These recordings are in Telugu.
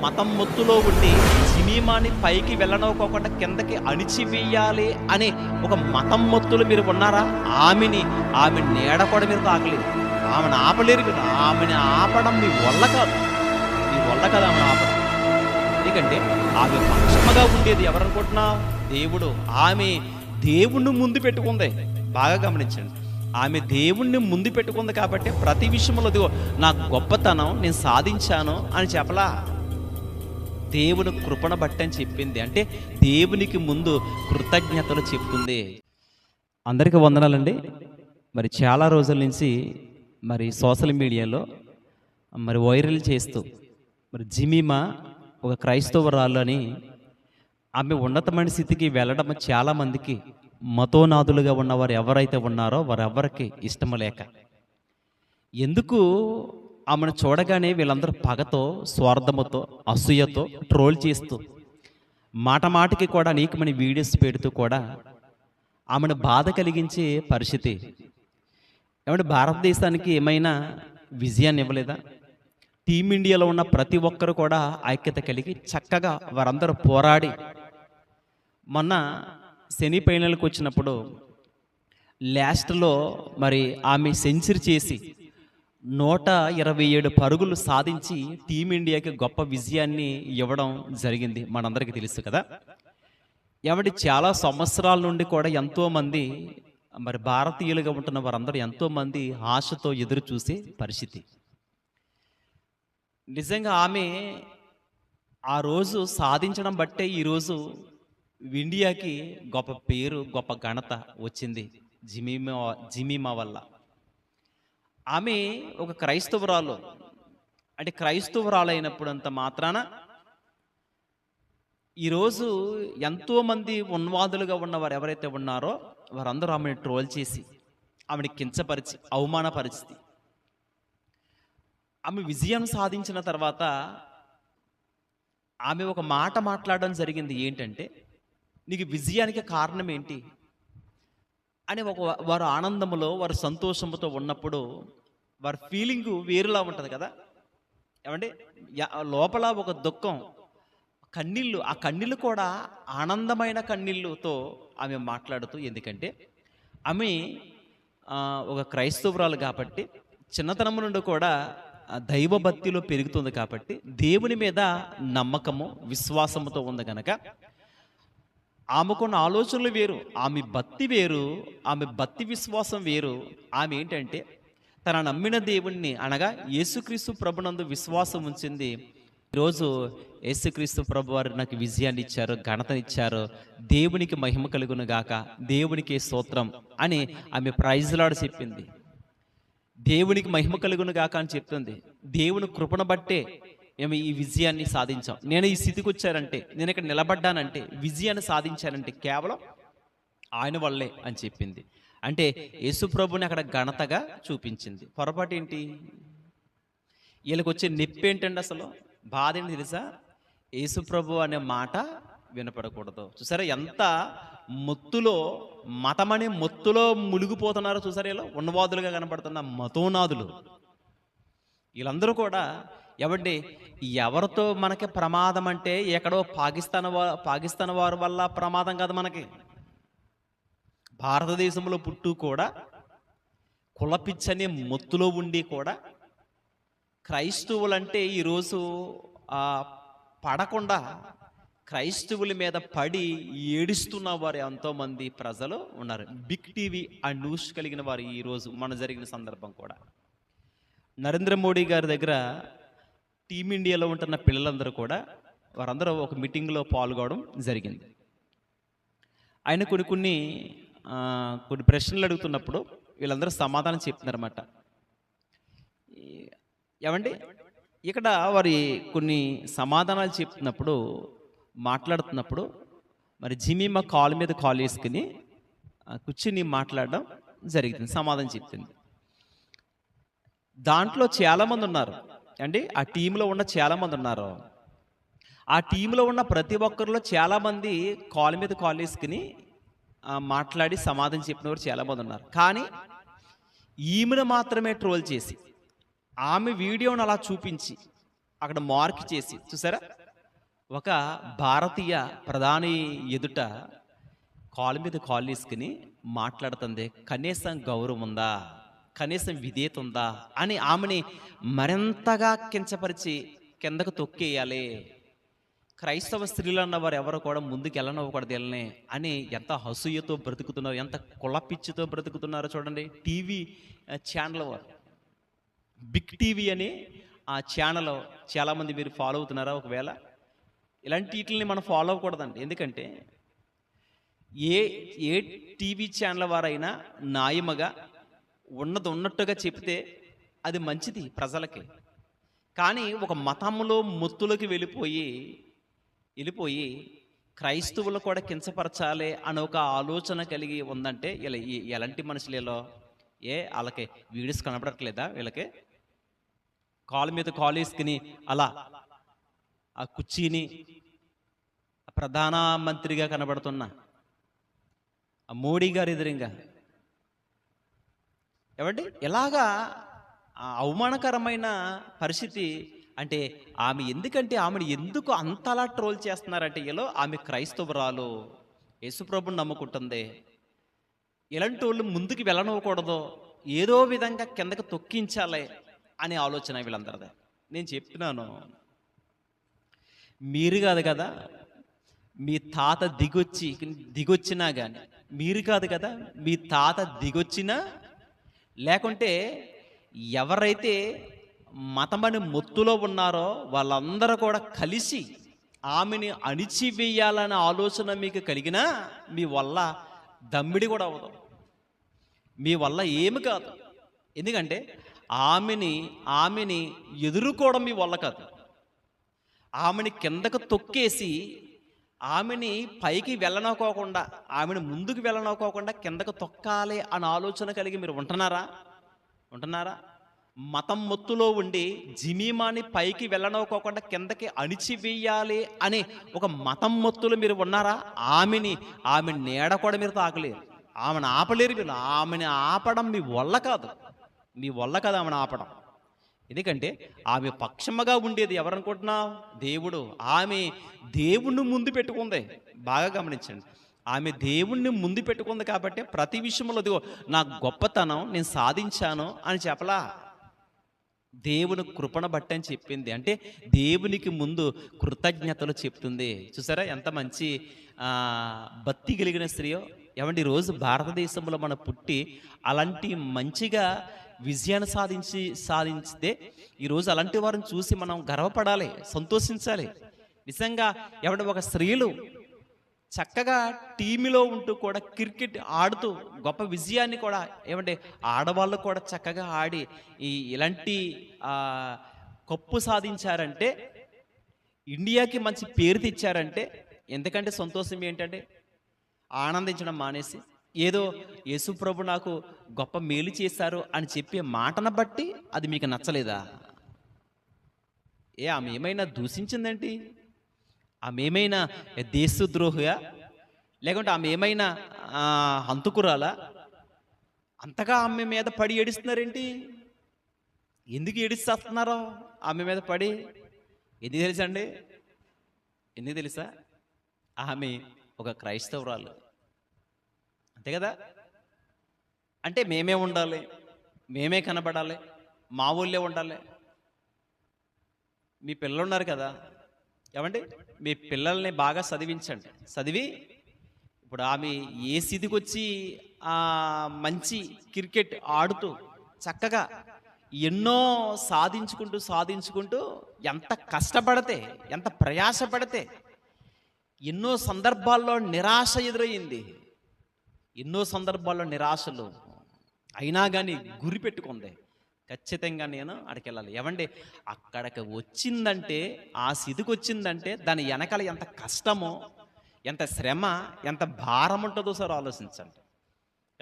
మతం మొత్తులో ఉండి సినిమాని పైకి వెళ్ళనుకోకుండా కిందకి అణిచివేయాలి అనే ఒక మతం మొత్తులు మీరు ఉన్నారా? ఆమెని ఆమె నీడ కూడా మీరు తాకలేదు. ఆమెను ఆపలేరు మీరు ఆమెని ఆపడం మీ వల్ల కాదు. మీ వల్ల కాదు ఆమెను ఆపడం. ఎందుకంటే ఆమె పక్షముగా ఉండేది ఎవరనుకుంటున్నా దేవుడు. ఆమె దేవుణ్ణి ముందు పెట్టుకుంది. బాగా గమనించండి. ఆమె దేవుణ్ణి ముందు పెట్టుకుంది కాబట్టి ప్రతి విషయంలో నా గొప్పతనం నేను సాధించాను అని చెప్పలా? దేవుని కృపణ బట్టని అని చెప్పింది. అంటే దేవునికి ముందు కృతజ్ఞతలు చెప్తుంది. అందరికీ వందనాలండి. మరి చాలా రోజుల నుంచి మరి సోషల్ మీడియాలో మరి వైరల్ చేస్తూ మరి జిమీమా ఒక క్రైస్తవరాలు అని ఆమె ఉన్నతమైన స్థితికి వెళ్ళడం చాలామందికి మతోనాథులుగా ఉన్నవారు ఎవరైతే ఉన్నారో వారెవరికి ఇష్టం లేక. ఎందుకు ఆమెను చూడగానే వీళ్ళందరూ పగతో స్వార్థముతో అసూయతో ట్రోల్ చేస్తూ మాట మాటకి కూడా అనేకమైన వీడియోస్ పెడుతూ కూడా ఆమెను బాధ కలిగించే పరిస్థితి. ఏమంటే భారతదేశానికి ఏమైనా విజయాన్ని ఇవ్వలేదా? టీమిండియాలో ఉన్న ప్రతి ఒక్కరు కూడా ఐక్యత కలిగి చక్కగా వారందరూ పోరాడి మొన్న సెమీ ఫైనల్కి వచ్చినప్పుడు లాస్ట్లో మరి ఆమె సెంచరీ చేసి నూట ఇరవై ఏడు పరుగులు సాధించి టీమిండియాకి గొప్ప విజయాన్ని ఇవ్వడం జరిగింది మనందరికీ తెలుసు కదా. ఎవడి చాలా సంవత్సరాల నుండి కూడా ఎంతోమంది మరి భారతీయులుగా ఉంటున్న వారందరూ ఎంతోమంది ఆశతో ఎదురు చూసే పరిస్థితి. నిజంగా ఆమె ఆ రోజు సాధించడం బట్టే ఈరోజు ఇండియాకి గొప్ప పేరు గొప్ప ఘనత వచ్చింది. జిమీమా జిమీమా వల్ల. ఆమె ఒక క్రైస్తవురాలు. అంటే క్రైస్తవురాలు అయినప్పుడు అంత మాత్రాన ఈరోజు ఎంతోమంది ఉన్వాదులుగా ఉన్నవారు ఎవరైతే ఉన్నారో వారందరూ ఆమెను ట్రోల్ చేసి ఆమెను కించపరిచి అవమానపరిచి. ఆమె విజయం సాధించిన తర్వాత ఆమె ఒక మాట మాట్లాడడం జరిగింది ఏంటంటే నీకు విజయానికి కారణం ఏంటి? అని ఒక వారు ఆనందములో వారు సంతోషముతో ఉన్నప్పుడు వారి ఫీలింగ్ వేరులా ఉంటుంది కదా? ఏమంటే లోపల ఒక దుఃఖం కన్నీళ్ళు ఆ కన్నీళ్ళు కూడా ఆనందమైన కన్నీళ్ళతో ఆమె మాట్లాడుతూ ఎందుకంటే ఆమె ఒక క్రైస్తవురాలు కాబట్టి చిన్నతనం నుండి కూడా దైవ దైవభక్తిలో పెరుగుతుంది కాబట్టి దేవుని మీద నమ్మకము విశ్వాసముతో ఉంది కనుక ఆమెకున్న ఆలోచనలు వేరు ఆమె భక్తి వేరు ఆమె భక్తి విశ్వాసం వేరు. ఆమె ఏంటంటే తన నమ్మిన దేవుణ్ణి అనగా యేసుక్రీస్తు ప్రభునందు విశ్వాసం ఉంచింది. ఈరోజు యేసుక్రీస్తు ప్రభు వారు నాకు విజయాన్ని ఇచ్చారు ఘనతనిచ్చారు దేవునికి మహిమ కలుగును గాక దేవునికి స్తోత్రం అని ఆమె ప్రైజ్లాడు చెప్పింది. దేవునికి మహిమ కలుగును గాక అని చెప్తుంది. దేవుని కృపణ బట్టే మేము ఈ విజయాన్ని సాధించాం. నేను ఈ స్థితికి వచ్చారంటే నేను ఇక్కడ నిలబడ్డానంటే విజయాన్ని సాధించానంటే కేవలం ఆయన వల్లే అని చెప్పింది. అంటే యేసుప్రభుని అక్కడ ఘనతగా చూపించింది. పొరపాటు ఏంటి? వీళ్ళకి వచ్చే నొప్పి ఏంటండి అసలు? బాధ ఏంటి తెలుసా? యేసుప్రభు అనే మాట వినపడకూడదు. చూసారా ఎంత మొత్తులో మతమనే మొత్తులో మునిగిపోతున్నారో చూసారా ఇలా ఉన్నవాదులుగా కనపడుతున్న మతోనాదులు. వీళ్ళందరూ కూడా ఎవండి ఎవరితో మనకి ప్రమాదం అంటే ఎక్కడో పాకిస్తాన్ వా పాకిస్తాన్ వారి వల్ల ప్రమాదం కాదు మనకి. భారతదేశంలో పుట్టు కూడా కులపిచ్చని మొత్తులో ఉండి కూడా క్రైస్తవులంటే ఈరోజు పడకుండా క్రైస్తవుల మీద పడి ఏడుస్తున్న వారు ఎంతోమంది ప్రజలు ఉన్నారు. బిగ్ టీవీ ఆ న్యూస్ కలిగిన వారు ఈరోజు మన జరిగిన సందర్భం కూడా. నరేంద్ర మోడీ గారి దగ్గర టీమిండియాలో ఉంటున్న పిల్లలందరూ కూడా వారందరూ ఒక మీటింగ్లో పాల్గొనడం జరిగింది. ఆయన కొన్ని కొన్ని కొన్ని ప్రశ్నలు అడుగుతున్నప్పుడు వీళ్ళందరూ సమాధానం చెప్తున్నారన్నమాట. ఏమండి? ఇక్కడ వారి కొన్ని సమాధానాలు చెప్తున్నప్పుడు మాట్లాడుతున్నప్పుడు మరి జిమీమా కాల్ మీద కాల్ వేసుకుని కూర్చుని మాట్లాడడం జరిగింది సమాధానం చెప్తుంది. దాంట్లో చాలామంది ఉన్నారు. అండి ఆ టీంలో ఉన్న చాలామంది ఉన్నారు. ఆ టీంలో ఉన్న ప్రతి ఒక్కరిలో చాలామంది కాల్ మీద కాల్ వేసుకుని మాట్లాడి సమాధానం చెప్పిన వారు చాలామంది ఉన్నారు. కానీ ఈమెను మాత్రమే ట్రోల్ చేసి ఆమె వీడియోను అలా చూపించి అక్కడ మార్క్ చేసి చూసారా? ఒక భారతీయ ప్రధాని ఎదుట కాలు మీద కాలు వేసుకుని మాట్లాడుతుంది కనీసం గౌరవం ఉందా? కనీసం విధేయత ఉందా అని ఆమెని మరింతగా కించపరిచి కిందకు తొక్కేయాలి. క్రైస్తవ స్త్రీలు అన్నవారు ఎవరు కూడా ముందుకు వెళ్ళనివ్వకూడదు వెళ్ళని అని ఎంత హసూయతో బ్రతుకుతున్నారు ఎంత కుళ్ళపిచ్చితో బ్రతుకుతున్నారో చూడండి. టీవీ ఛానల్ వారు. బిగ్ టీవీ అని ఆ ఛానల్ చాలామంది మీరు ఫాలో అవుతున్నారా ఒకవేళ? ఇలాంటి వీటిని మనం ఫాలో అవ్వకూడదండి. ఎందుకంటే ఏ ఏ టీవీ ఛానల్ వారైనా నాయమగా ఉన్నది ఉన్నట్టుగా చెప్తే అది మంచిది ప్రజలకి. కానీ ఒక మతంలో మొత్తులోకి వెళ్ళిపోయి వెళ్ళిపోయి క్రైస్తవులు కూడా కించపరచాలి అని ఒక ఆలోచన కలిగి ఉందంటే ఇలా ఎలాంటి మనుషులలో? ఏ వాళ్ళకి వీడియోస్ కనపడట్లేదా వీళ్ళకి? కాలు మీద కాలు వేసుకుని అలా ఆ కుర్చీని ప్రధాన మంత్రిగా కనబడుతున్న ఆ మోడీ గారి ఎదురుగా ఏమండి? ఇలాగా ఆ అవమానకరమైన పరిస్థితి అంటే ఆమె ఎందుకంటే ఆమెను ఎందుకు అంతలా ట్రోల్ చేస్తున్నారంటే ఇలా ఆమె క్రైస్తవురాలు యేసుప్రభుని నమ్ముకుంటుంది. ఇలాంటి వాళ్ళు ముందుకు వెళ్ళనివ్వకూడదు. ఏదో విధంగా కిందకి తొక్కించాలి అనే ఆలోచన వీళ్ళందరిదే. నేను చెప్తున్నాను మీరు కాదు కదా మీ తాత దిగొచ్చి దిగొచ్చినా కానీ మీరు కాదు కదా మీ తాత దిగొచ్చినా లేకుంటే ఎవరైతే మతమని మొత్తులో ఉన్నారో వాళ్ళందరూ కూడా కలిసి ఆమెని అణిచివేయాలనే ఆలోచన మీకు కలిగినా మీ వల్ల దమ్మిడి కూడా అవ్వదు. మీ వల్ల ఏమి కాదు. ఎందుకంటే ఆమెని ఆమెని ఎదుర్కోవడం మీ వల్ల కాదు. ఆమెని కిందకు తొక్కేసి ఆమెని పైకి వెళ్ళనుకోకుండా ఆమెను ముందుకు వెళ్ళనుకోకుండా కిందకు తొక్కాలి అనే ఆలోచన కలిగి మీరు ఉంటున్నారా? ఉంటున్నారా? మతం మొత్తులో ఉండి జిమీమాని పైకి వెళ్ళనుకోకుండా కిందకి అణిచివేయాలి అని ఒక మతం మొత్తులో మీరు ఉన్నారా? ఆమెని ఆమె నీడ కూడా మీరు తాకలేరు. ఆమెను ఆపలేరు మీరు ఆమెని ఆపడం మీ వల్ల కాదు. మీ వల్ల కాదు ఆమెను ఆపడం. ఎందుకంటే ఆమె పక్షముగా ఉండేది ఎవరనుకుంటున్నావు? దేవుడు. ఆమె దేవుణ్ణి ముందు పెట్టుకుంది. బాగా గమనించండి. ఆమె దేవుణ్ణి ముందు పెట్టుకుంది కాబట్టి ప్రతి విషయంలో అదిగో నా గొప్పతనం నేను సాధించాను అని చెప్పలా? దేవుని కృపణ బట్టని అని చెప్పింది. అంటే దేవునికి ముందు కృతజ్ఞతలు చెప్తుంది. చూసారా ఎంత మంచి భక్తి కలిగిన స్త్రీయో? ఏమండి రోజు భారతదేశంలో మన పుట్టి అలాంటి మంచిగా విజయాన్ని సాధించి సాధించితే ఈరోజు అలాంటి వారిని చూసి మనం గర్వపడాలి సంతోషించాలి. నిజంగా ఎవడ ఒక స్త్రీలు చక్కగా టీంలో ఉంటూ కూడా క్రికెట్ ఆడుతూ గొప్ప విజయాన్ని కూడా ఏమంటే ఆడవాళ్ళు కూడా చక్కగా ఆడి ఈ ఇలాంటి కప్పు సాధించారంటే ఇండియాకి మంచి పేరు తెచ్చారంటే ఎందుకంటే సంతోషం ఏంటంటే ఆనందించడం మానేసి ఏదో యేసుప్రభు నాకు గొప్ప మేలు చేశారు అని చెప్పే మాటను బట్టి అది మీకు నచ్చలేదా? ఏ ఆమె ఏమైనా దూషించిందేంటి ఆమె ఏమైనా దేశద్రోహిగా లేకుంటే ఆమె ఏమైనా హంతుకురాలా? అంతగా ఆమె మీద పడి ఏడుస్తున్నారేంటి? ఎందుకు ఏడిస్తేస్తున్నారో ఆమె మీద పడి? ఎందుకు తెలుసండి? ఎందుకు తెలుసా? ఆమె ఒక క్రైస్తవురాలు. అంతే కదా? అంటే మేమే ఉండాలి మేమే కనబడాలి మా ఊళ్ళే ఉండాలి. మీ పిల్లలు ఉన్నారు కదా? ఏమండి? మీ పిల్లల్ని బాగా చదివించండి. చదివి ఇప్పుడు ఆమె ఏ స్థితికి వచ్చి మంచి క్రికెట్ ఆడుతూ చక్కగా ఎన్నో సాధించుకుంటూ సాధించుకుంటూ ఎంత కష్టపడితే ఎంత ప్రయాసపడితే ఎన్నో సందర్భాల్లో నిరాశ ఎదురయ్యింది. ఎన్నో సందర్భాల్లో నిరాశలు. అయినా కానీ గురి పెట్టుకుంది. ఖచ్చితంగా నేను అక్కడికి వెళ్ళాలి ఏమండి అక్కడికి వచ్చిందంటే ఆ స్థితికి వచ్చిందంటే దాని వెనకాల ఎంత కష్టమో ఎంత శ్రమ ఎంత భారం ఉంటుందో సార్ ఆలోచించండి.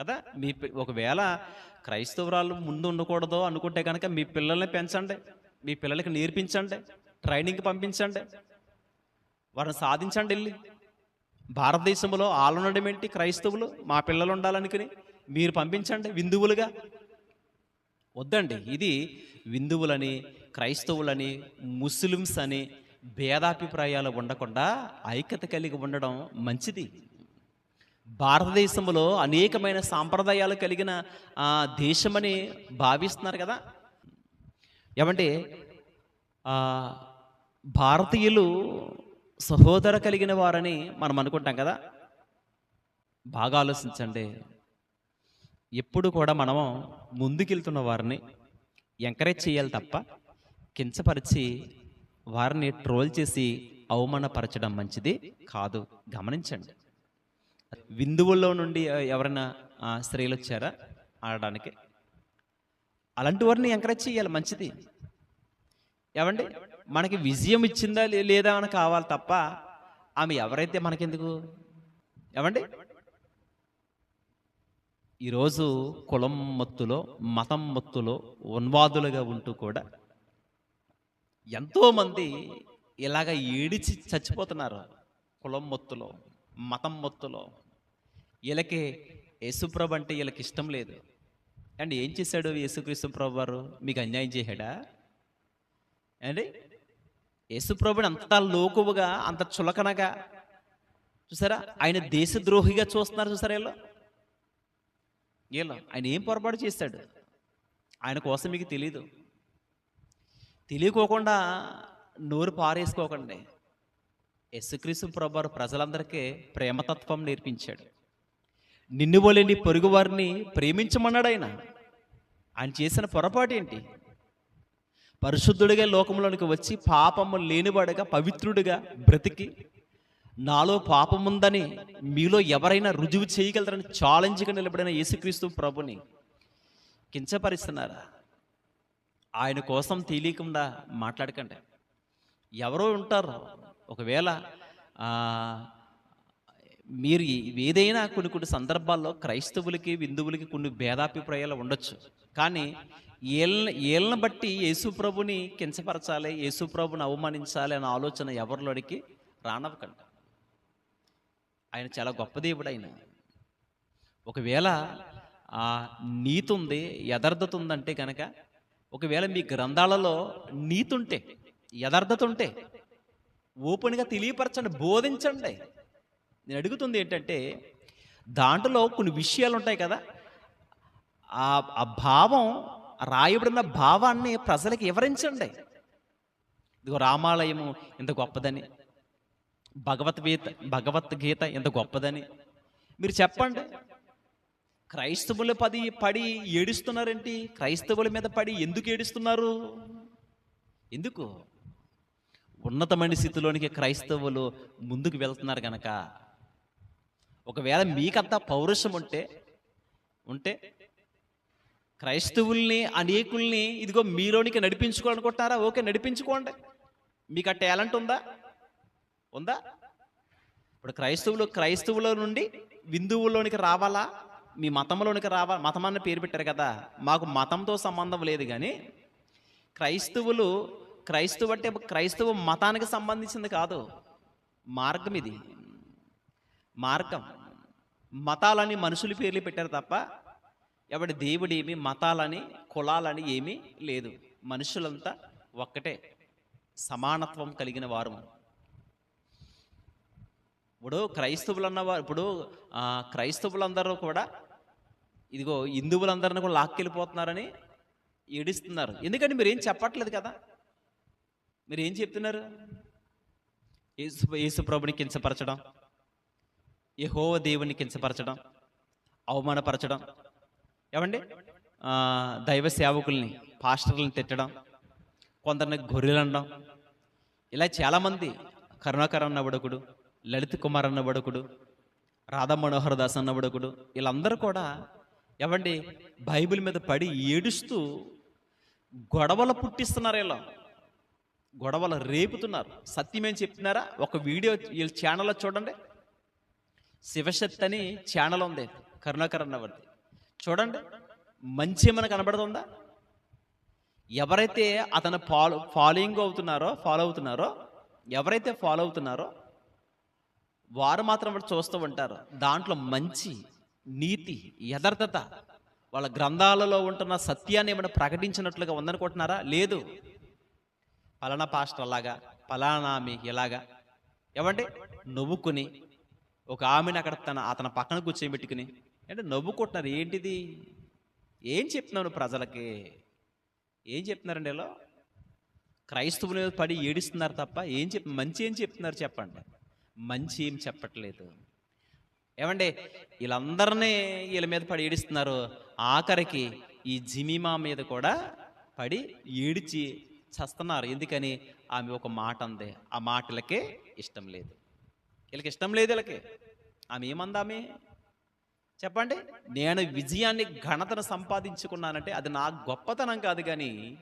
కదా? మీ ఒకవేళ క్రైస్తవురాలు ముందు ఉండకూడదు అనుకుంటే కనుక మీ పిల్లల్ని పెంచండి. మీ పిల్లలకి నేర్పించండి. ట్రైనింగ్కి పంపించండి. వారిని సాధించండి వెళ్ళి. భారతదేశంలో ఆలుండడం ఏంటి? క్రైస్తవులు మా పిల్లలు ఉండాలనుకుని మీరు పంపించండి విందువులుగా. వద్దండి ఇది విందువులని క్రైస్తవులని ముస్లిమ్స్ అని భేదాభిప్రాయాలు ఉండకుండా ఐక్యత కలిగి ఉండడం మంచిది. భారతదేశంలో అనేకమైన సాంప్రదాయాలు కలిగిన దేశమని భావిస్తున్నారు కదా. ఏమంటే భారతీయులు సహోదర కలిగిన వారని మనం అనుకుంటాం కదా? బాగా ఆలోచించండి. ఎప్పుడు కూడా మనము ముందుకెళ్తున్న వారిని ఎంకరేజ్ చేయాలి తప్ప కించపరిచి వారిని ట్రోల్ చేసి అవమానపరచడం మంచిది కాదు. గమనించండి. విందువుల్లో నుండి ఎవరైనా స్త్రీలు వచ్చారా ఆడడానికి? అలాంటి వారిని ఎంకరేజ్ చేయాలి మంచిది. ఏమండి? మనకి విజయం ఇచ్చిందా లే- లేదా అని కావాలి తప్ప ఆమె ఎవరైతే మనకెందుకు? ఏమండి? ఈరోజు కులం మత్తులో మతం మత్తులో ఉన్వాదులుగా ఉంటూ కూడా ఎంతోమంది ఇలాగ ఏడిచి చచ్చిపోతున్నారు కులం మొత్తులో మతం మొత్తులో. వీళ్ళకి యేసుప్రభు అంటే వీళ్ళకి ఇష్టం లేదు. అండ్ ఏం చేశాడు యేసుక్రీస్తు ప్రభు వారు? మీకు అన్యాయం చేశాడా? అండి యేసుప్రభుని అంత లోకువుగా అంత చులకనగా చూసారా? ఆయన దేశద్రోహిగా చూస్తున్నారు చూసారా వీళ్ళు? వీళ్ళు ఆయన ఏం పొరపాటు చేశాడు? ఆయన కోసం మీకు తెలీదు. తెలియకోకుండా నోరు పారేసుకోకండి. యశుక్రీసు ప్రభు ప్రజలందరికీ ప్రేమతత్వం నేర్పించాడు. నిన్ను పోలేని పొరుగు వారిని ప్రేమించమన్నాడు ఆయన. ఆయన చేసిన పొరపాటు ఏంటి పరిశుద్ధుడిగా లోకంలోనికి వచ్చి పాపము లేనివాడుగా పవిత్రుడిగా బ్రతికి నాలో పాపముందని మీలో ఎవరైనా రుజువు చేయగలరని ఛాలెంజ్గా నిలబడిన యేసుక్రీస్తు ప్రభుని కించపరిస్తున్నారా? ఆయన కోసం తెలియకుండా మాట్లాడకండి. ఎవరో ఉంటారు. ఒకవేళ మీరు ఏదైనా కొన్ని కొన్ని సందర్భాల్లో క్రైస్తవులకి విందువులకి కొన్ని భేదాభిప్రాయాలు ఉండొచ్చు. కానీ ఏళ్ళ ఏళ్ళని బట్టి యేసుప్రభుని కించపరచాలి యేసుప్రభుని అవమానించాలి అనే ఆలోచన ఎవరిలోనికి రానవ్వకండి ఆయన చాలా గొప్ప దేవుడు ఆయన. ఒకవేళ నీతి ఉంది యథార్థత ఉందంటే కనుక ఒకవేళ మీ గ్రంథాలలో నీతుంటే యథార్థత ఉంటే ఓపెన్గా తెలియపరచండి బోధించండి. నేను అడుగుతుంది ఏంటంటే దాంట్లో కొన్ని విషయాలు ఉంటాయి కదా. ఆ ఆ భావం రాయబడిన భావాన్ని ప్రజలకు వివరించండి. ఇదిగో రామాలయము ఇంత గొప్పదని భగవద్గీత భగవద్గీత ఎంత గొప్పదని. మీరు చెప్పండి. క్రైస్తవులు పది పడి ఏడుస్తున్నారేంటి? క్రైస్తవుల మీద పడి ఎందుకు ఏడుస్తున్నారు? ఎందుకు? ఉన్నతమైన స్థితిలోనికి క్రైస్తవులు ముందుకు వెళ్తున్నారు కనుక ఒకవేళ మీకంతా పౌరుషం ఉంటే ఉంటే క్రైస్తవుల్ని అనేకుల్ని ఇదిగో మీలోనికి నడిపించుకోవాలనుకుంటున్నారా? ఓకే నడిపించుకోండి. మీకు ఆ టాలెంట్ ఉందా? ఉందా? ఇప్పుడు క్రైస్తవులు క్రైస్తవుల నుండి విందువుల్లోనికి రావాలా? మీ మతంలోనికి రావాలా మతం అన్న పేరు పెట్టారు కదా. మాకు మతంతో సంబంధం లేదు కానీ క్రైస్తవులు క్రైస్తవు అంటే క్రైస్తవ మతానికి సంబంధించింది కాదు. మార్గం ఇది. మార్గం. మతాలని మనుషుల పేర్లు పెట్టారు తప్ప ఎవడి దేవుడేమి ఏమి మతాలని కులాలని ఏమీ లేదు. మనుషులంతా ఒక్కటే సమానత్వం కలిగిన వారు. ఇప్పుడు క్రైస్తవులు అన్నవారు ఇప్పుడు క్రైస్తవులందరూ కూడా ఇదిగో హిందువులందరిని కూడా లాక్కెళ్ళిపోతున్నారని ఏడుస్తున్నారు. ఎందుకంటే మీరు ఏం చెప్పట్లేదు కదా. మీరు ఏం చెప్తున్నారు? యేసు యేసు ప్రభుని కించపరచడం. యహోవ దేవుని కించపరచడం అవమానపరచడం ఏమండి? దైవ సేవకుల్ని పాస్టర్లను తిట్టడం కొందరిని గొర్రెలు అనడం ఇలా చాలామంది కరుణాకర్ అన్న బడుకుడు లలిత్ కుమార్ అన్న బడుకుడు రాధా మనోహర్ దాస్ అన్న బడుకుడు వీళ్ళందరూ కూడా ఏమండి బైబిల్ మీద పడి ఏడుస్తూ గొడవలు పుట్టిస్తున్నారు వీళ్ళు. గొడవలు రేపుతున్నారు. సత్యమేం చెప్తున్నారా? ఒక వీడియో వీళ్ళ ఛానల్లో చూడండి. శివశక్తి అని ఛానల్ ఉంది. కరుణాకర్ అన్నవర్ది. చూడండి మంచి ఏమైనా కనబడుతుందా? ఎవరైతే అతను ఫాలో ఫాలోయింగ్ అవుతున్నారో ఫాలో అవుతున్నారో ఎవరైతే ఫాలో అవుతున్నారో వారు మాత్రం వాడు చూస్తూ ఉంటారు. దాంట్లో మంచి నీతి యథార్థత వాళ్ళ గ్రంథాలలో ఉంటున్న సత్యాన్ని ఏమైనా ప్రకటించినట్లుగా ఉందనుకుంటున్నారా? లేదు. పలానా పాస్టర్ అలాగా పలానా ఆమె ఇలాగా. ఏమంటే నవ్వుకుని ఒక ఆమెను అక్కడ తన అతని పక్కన కూర్చోబెట్టుకుని అంటే నవ్వుకుంటున్నారు? ఏంటిది? ఏం చెప్తున్నాను ప్రజలకి? ఏం చెప్తున్నారండి ఇలా క్రైస్తవులు మీద పడి ఏడుస్తున్నారు తప్ప ఏం చెప్ మంచి ఏం చెప్తున్నారు చెప్పండి. మంచి ఏం చెప్పట్లేదు. ఏమండి వీళ్ళందరినీ వీళ్ళ మీద పడి ఏడుస్తున్నారు. ఆఖరికి ఈ జిమిమా మీద కూడా పడి ఏడిచి చస్తున్నారు. ఎందుకని? ఆమె ఒక మాట అంది. ఆ మాటలకే ఇష్టం లేదు. వీళ్ళకి ఇష్టం లేదు వీళ్ళకి. ఆమె ఏమందామే? చెప్పండి. నేను విజయాన్ని ఘనతను సంపాదించుకున్నానంటే అది నా గొప్పతనం కాదు కానీ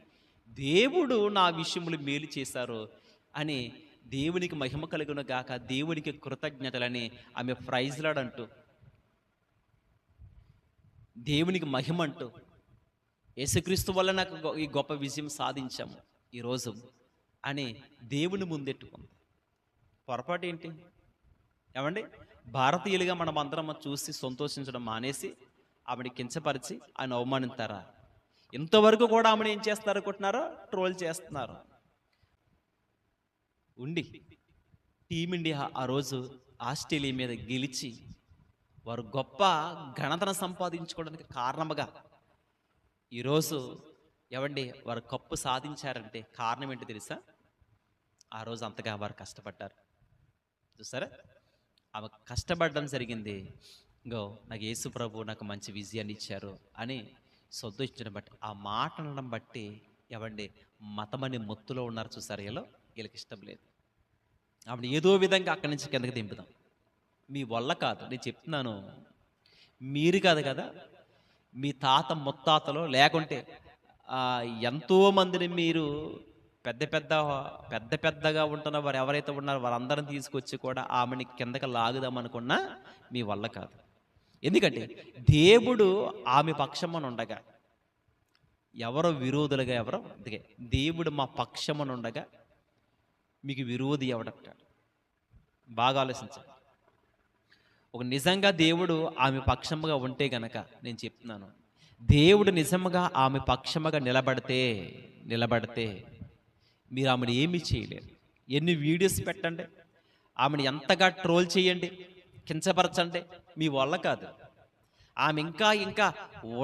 దేవుడు నా విషయములు మేలు చేశారు అని దేవునికి మహిమ కలుగును గాక దేవునికి కృతజ్ఞతలని ఆమె ప్రైజ్లాడంటూ దేవునికి మహిమ అంటూ యేసుక్రీస్తు వల్ల నాకు గొ- ఈ గొప్ప విజయం సాధించాము ఈరోజు అని దేవుని ముందెట్టుకుంది. పొరపాటు ఏంటి ఏమండి? భారతీయులుగా మనం అందరం చూసి సంతోషించడం మానేసి ఆమెని కించపరిచి ఆయన అవమానిస్తారా ఇంతవరకు కూడా ఆమెను ఏం చేస్తారు అనుకుంటున్నారో? ట్రోల్ చేస్తున్నారు. ఉండి టీమిండియా ఆ రోజు ఆస్ట్రేలియా మీద గెలిచి వారు గొప్ప ఘనతను సంపాదించుకోవడానికి కారణముగా ఈరోజు ఎవండి వారు కప్పు సాధించారంటే కారణం ఏంటి తెలుసా? ఆ రోజు అంతగా వారు కష్టపడ్డారు. చూసారా? ఆమె కష్టపడడం జరిగింది. గో నాకు యేసు ప్రభు నాకు మంచి విజయాన్ని ఇచ్చారు అని సంతోషించడం బట్టి ఆ మాట అనడం బట్టి ఎవండి మతమని మొత్తులో ఉన్నారు చూసారు? వీళ్ళు వీళ్ళకి ఇష్టం లేదు. ఆవిడ ఏదో విధంగా అక్కడి నుంచి కిందకి దింపుదాం. మీ వల్ల కాదు నేను చెప్తున్నాను. మీరు కాదు కదా మీ తాత ముత్తాతలో లేకుంటే ఎంతోమందిని ఎంతో మందిని మీరు పెద్ద పెద్ద పెద్ద పెద్దగా ఉంటున్న వారు ఎవరైతే ఉన్నారో వారందరిని తీసుకొచ్చి కూడా ఆమెని కిందకి లాగుదాం అనుకున్నా మీ వల్ల కాదు. ఎందుకంటే దేవుడు ఆమె పక్షమని ఉండగా ఎవరో విరోధులుగా ఎవరో అందుకే దేవుడు మా పక్షమని ఉండగా మీకు విరోధి ఎవడంటాడు బాగా ఆలోచించండి. ఒక నిజంగా దేవుడు ఆమె పక్షముగా ఉంటే గనక నేను చెప్తున్నాను దేవుడు నిజముగా ఆమె పక్షముగా నిలబడితే నిలబడితే మీరు ఆమెను ఏమీ చేయలేరు. ఎన్ని వీడియోస్ పెట్టండి ఆమెను ఎంతగా ట్రోల్ చేయండి కించపరచండి మీ వల్ల కాదు. ఆమె ఇంకా ఇంకా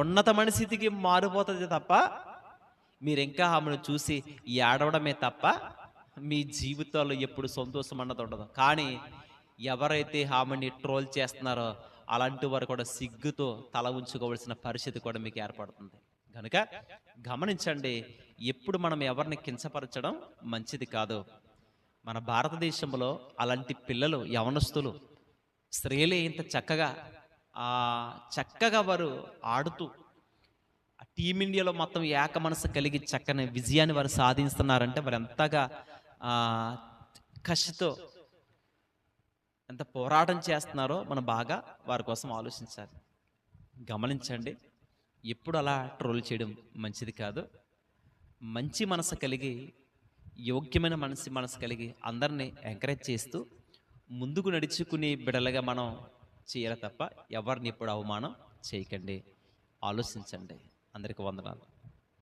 ఉన్నతమైన స్థితికి మారిపోతుంది తప్ప మీరు ఇంకా ఆమెను చూసి ఏడవడమే తప్ప మీ జీవితాల్లో ఎప్పుడు సంతోషం అన్నది ఉండదు. కానీ ఎవరైతే ఆమెని ట్రోల్ చేస్తున్నారో అలాంటి వారు కూడా సిగ్గుతో తల ఉంచుకోవాల్సిన పరిస్థితి కూడా మీకు ఏర్పడుతుంది. కనుక గమనించండి ఎప్పుడు మనం ఎవరిని కించపరచడం మంచిది కాదు. మన భారతదేశంలో అలాంటి పిల్లలు యవనస్తులు స్త్రీలే ఇంత చక్కగా ఆ చక్కగా వారు ఆడుతూ ఆ టీమిండియాలో మొత్తం ఏక మనసు కలిగి చక్కని విజయాన్ని వారు సాధిస్తున్నారంటే వారు ఎంతగా కసితో ఎంత పోరాటం చేస్తున్నారో మనం బాగా వారి కోసం ఆలోచించాలి. గమనించండి ఎప్పుడు అలా ట్రోల్ చేయడం మంచిది కాదు. మంచి మనసు కలిగి యోగ్యమైన మనసు మనసు కలిగి అందరినీ ఎంకరేజ్ చేస్తూ ముందుకు నడుచుకునే బిడలుగా మనం చేయాలి తప్ప ఎవరిని ఎప్పుడు అవమానం చేయకండి. ఆలోచించండి. అందరికి వందనాలు.